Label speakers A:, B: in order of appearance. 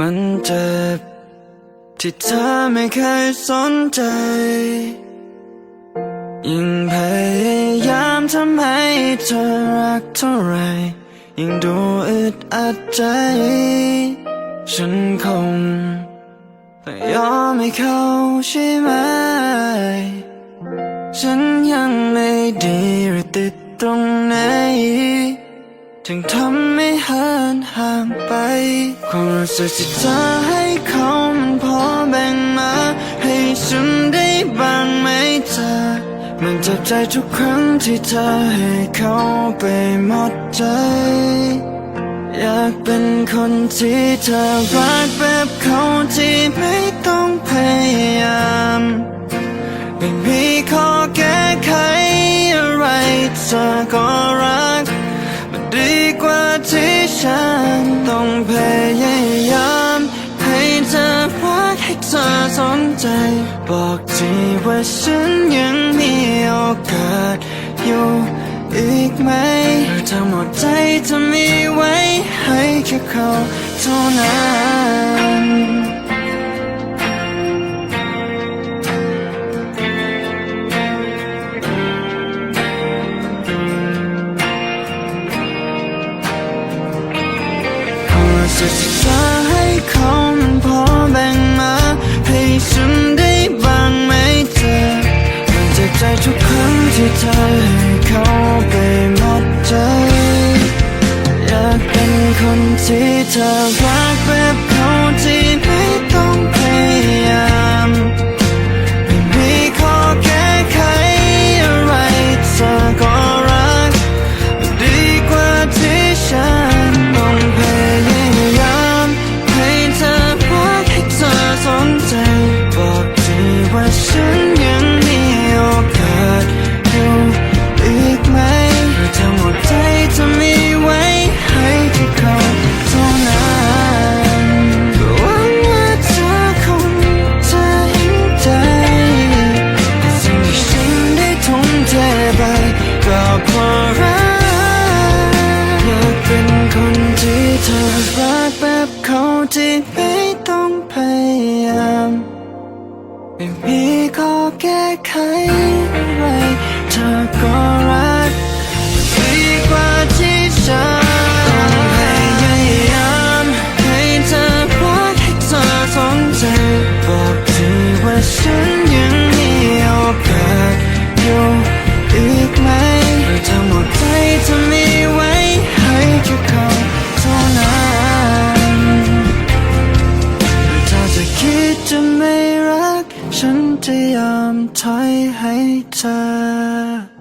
A: มันเจ็บที่เธอไม่เคยสนใจ ยิ่งพยายามทำให้เธอรักเท่าไร ยิ่งดูอึดอัดใจ ฉันคงต้องยอมให้เขาใช่ไหม ฉันยังไม่ดีหรือติดตรงไหน ถึงทำให้เหิน ห่างไป ความรู้สึกที่เธอให้เขามันพอแบ่งมา ให้ฉันได้บ้างไหมเธอ มันเจ็บใจทุกครั้งที่เธอให้เขาไปหมดใจ อยากเป็นคนที่เธอรักแบบเขาที่ไม่ต้องพยายามไม่มีข้อแก้ไขอะไรเธอก็ ฉันต้องพยายามให้เธอรักให้เธอสนใจ บอกทีว่าฉันยังมีโอกาสอยู่อีกไหมหรือทั้งหมดใจจะมีไว้ให้แค่เขาเท่านั้น ความรู้สึกที่เธอให้เขามันพอแบ่งมา ให้ฉันได้บ้างไหมเธอมันเจ็บใจทุกครั้งที่เธอให้เขาไปหมดใจอยากเป็นคนที่เธอรักแบ ต้องพยายาม ไม่มีข้อแก้ไขอะไร จะไม่รัก ฉันจะยอมถอยให้เธอ